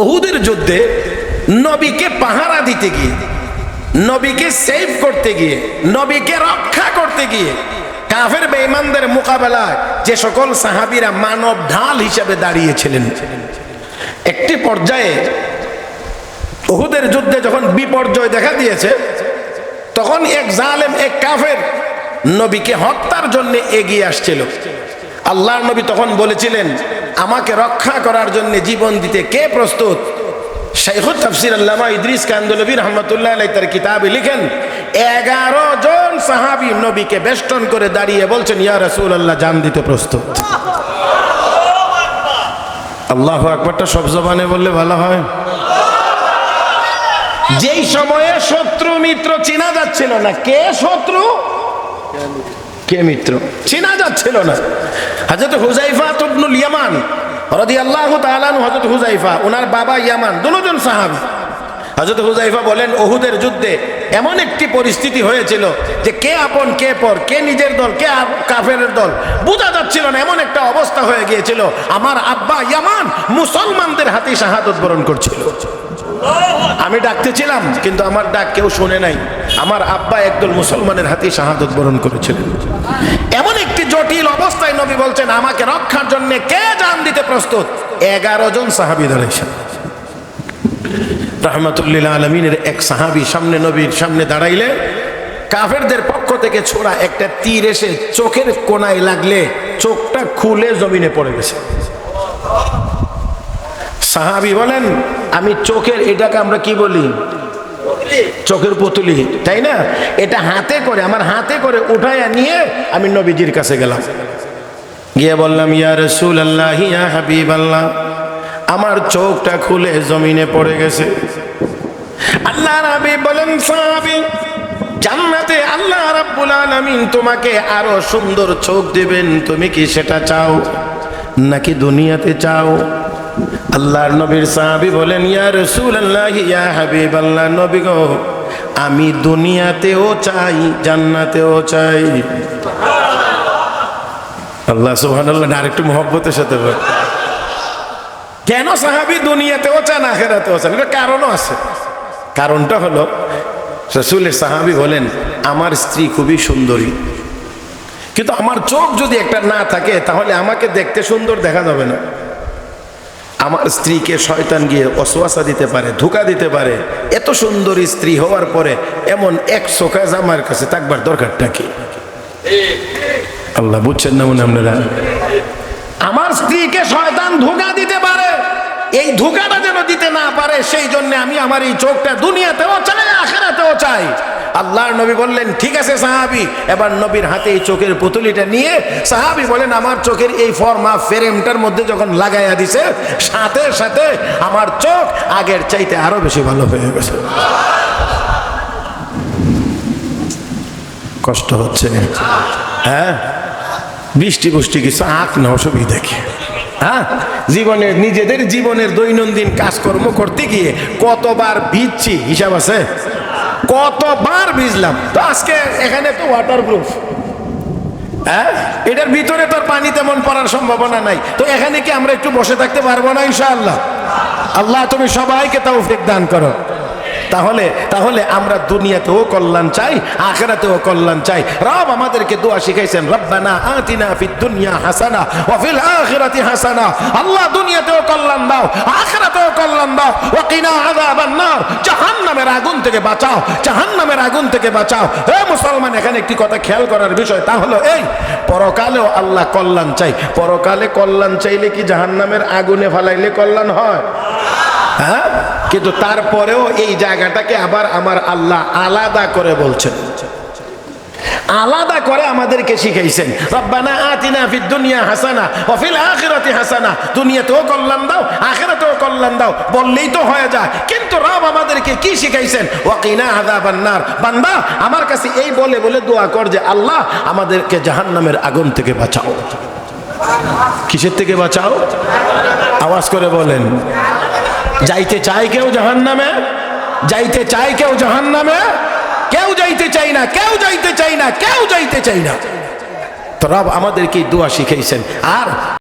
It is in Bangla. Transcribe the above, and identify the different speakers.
Speaker 1: ওহুদের যুদ্ধে নবীকে পাহারা দিতে গিয়ে, নবীকে সেভ করতে গিয়ে, নবীকে রক্ষা করতে গিয়ে, কাফের বেঈমানদের মোকাবেলায় যে সকল সাহাবীরা মানব ঢাল হিসেবে দাঁড়িয়েছিলেন। একটি পর্যায়ে ওহুদের যুদ্ধে যখন বিপর্যয় দেখা দিয়েছে, তখন এক জালেম, এক কাফের নবীকে হত্যার জন্য এগিয়ে আসছিল। আল্লাহর নবী তখন বলেছিলেন আমাকে রক্ষা করার জন্য জীবন দিতে কে প্রস্তুত? আলাই তার লিখেন, এগারো জন নবীকে করে দাঁড়িয়ে বলছেন, ইয়া রাসূল আল্লাহ জান দিতে প্রস্তুত। আল্লাহ আকবরটা সব জবানে বললে ভালো হয়। যেই সময়ে শত্রু মিত্র চেনা যাচ্ছিল না, কে শত্রু? কে মিত্র? চেনা যাচ্ছিল না। হযরত হুজাইফা ইবনুল ইয়ামান রাদিয়াল্লাহু তাআলা আনহু, হযরত হুজাইফা ওনার বাবা ইয়ামান, দুজন সাহাবী। হযরত হুজাইফা বলেন, ওহুদের যুদ্ধে এমন একটি পরিস্থিতি হয়েছিল যে কে আপন, কে পর, কে নিজের দল, কে কাফেরের দল, বোঝা যাচ্ছিল না, এমন একটা অবস্থা হয়ে গিয়েছিল। আমার আব্বা ইয়ামান মুসলমানদের হাতে শাহাদত বরণ করছিল। আমি ডাকতেছিলাম কিন্তু আমার ডাক কেউ শুনে নাই। আমার আব্বা একদল মুসলমানের হাতে শাহাদত বরণ করেছিলেন। এমন একটি জটিল অবস্থায় নবী বলছেন, আমাকে রক্ষার জন্য কে জান দিতে প্রস্তুত? এগারো জন সাহাবি দাঁড়াইছেন রহমতুল্লিল আলমিনের এক সাহাবি সামনে নবীর সামনে দাঁড়াইলে, কাফেরদের পক্ষ থেকে ছোড়া একটা তীর এসে চোখের কোনায় লাগলে চোখটা খুলে জমিনে পড়ে গেছে। সাহাবি বলেন আমি চোখের, এটাকে আমরা কি বলি? চোখের পুতুলি, তাই না? এটা হাতে করে, আমার হাতে করে উঠাইয়া নিয়ে আমি নবীজির কাছে গেলাম। গিয়ে বললাম, ইয়া রসুল আল্লাহ ইয়া হাবিব আল্লাহ আমার চোখটা খুলে জমিনে পড়ে গেছে। আল্লাহ রাবি বলেন জান্নাতে আল্লাহ রাব্বুল আলামিন তোমাকে আরও সুন্দর চোখ দিবেন। তুমি কি সেটা চাও? নাকি দুনিয়াতে চাও? আল্লাহর নবীর সাহাবি বলেন, ইয়া রাসূলুল্লাহ, ইয়া হাবিব হাবিবাল্লাহ, নবী গো, আমি দুনিয়াতেও চাই, জান্নাতেও চাই। আল্লাহ সুবহানাল্লাহ, না, আরেকটু মহব্বতের সাথে কেন সাহাবি দুনিয়াতেও চান, আখেরাতেও চান? এটা কারণও আছে। কারণটা হলো, রসুলের সাহাবি বলেন, আমার স্ত্রী খুবই সুন্দরী। কিন্তু আমার চোখ যদি একটা না থাকে, তাহলে আমাকে দেখতে সুন্দর দেখা যাবে না। আমার স্ত্রীকে শয়তান গিয়ে অসোয়াশা দিতে পারে, ধোকা দিতে পারে। এত সুন্দরী স্ত্রী হওয়ার পরে এমন এক সোকাজ আমার কাছে থাকবার দরকারটা কি? আল্লাহ বুঝছেন না মনে আপনারা? আমার স্ত্রীকে শয়তান ধোকা দিতে পারে। এই ধোকাটা যেন দিতে না পারে, সেই জন্য আমি আমার এই চোখটা দুনিয়াতেও চাই, আখেরাতেও চাই। আল্লাহর নবী বললেন, ঠিক আছে সাহাবি, এবার নবীর হাতে এই চোখের পুতুলিটা নিয়ে সাহাবি বলেন, আমার চোখের এই ফর্মা ফ্রেমটার মধ্যে যখন লাগাইয়া দিছে, সাথে সাথে আমার চোখ আগের চাইতে আরও বেশি ভালো হয়ে গেছে। কষ্ট হচ্ছে। হ্যাঁ? বৃষ্টি বুষ্টি কিছু আঁক না, অসুবিধা কি? হ্যাঁ? জীবনের নিজেদের জীবনের দৈনন্দিন কাজকর্ম করতে গিয়ে কতবার ভিজছি, হিসাব আছে? কতবার ভিজলাম? তো আজকে এখানে তো ওয়াটারপ্রুফ হ্যাঁ? এটার ভিতরে তোর পানি তেমন পড়ার সম্ভাবনা নাই। তো এখানে কি আমরা একটু বসে থাকতে পারব না, ইনশাআল্লাহ? আল্লাহ তুমি সবাইকে তাও তৌফিক দান করো। তাহলে তাহলে আমরা দুনিয়াতেও কল্যাণ চাই, আখেরাতেও কল্যাণ চাই। রব আমাদেরকে দোয়া শিখাইছেন, রব্বানা আতিনা ফিদ দুনিয়া হাসানা ওয়া ফিল আখিরাতি হাসানা। আল্লাহ দুনিয়াতেও কল্যাণ দাও, আখেরাতেও কল্যাণ দাও। ওয়া কিনা আযাবান নার, জাহান্নামের আগুন থেকে বাঁচাও, জাহান্নামের আগুন থেকে বাঁচাও। হে মুসলমান, এখানে একটি কথা খেয়াল করার বিষয়, তা হলো এই, পরকালেও আল্লাহ কল্যাণ চাই। পরকালে কল্যাণ চাইলে কি জাহান্নামের আগুনে ফালাইলে কল্যাণ হয়? হ্যাঁ? কিন্তু তারপরেও এই জায়গাটাকে আবার আমার আল্লাহ আলাদা করে বলছেন। আলাদা করে আমাদেরকে শিখাইছেন। রব্বানা আতিনা ফিদ দুনিয়া হাসানা ওয়া ফিল আখিরাতি হাসানা। দুনিয়াতেও কল্যাণ দাও, আখিরাতেও কল্যাণ দাও, বললেই তো হয়ে যায়। কিন্তু রব আমাদেরকে কি শিখাইছেন? ওয়াকিনা আযাবান নার। বান্দা, আমার কাছে এই বলে বলে দোয়া কর যে আল্লাহ আমাদেরকে জাহান্নামের আগুন থেকে বাঁচাও। কিসের থেকে বাঁচাও? আওয়াজ করে বলেন। যাইতে চায় কেউ জাহান নামে যাইতে চায় কেউ জাহান নামে কেউ যাইতে চাই না, কেউ যাইতে চাই না, কেউ যাইতে চাই না। তো রব আমাদেরকে দোয়া শিখাইছেন। আর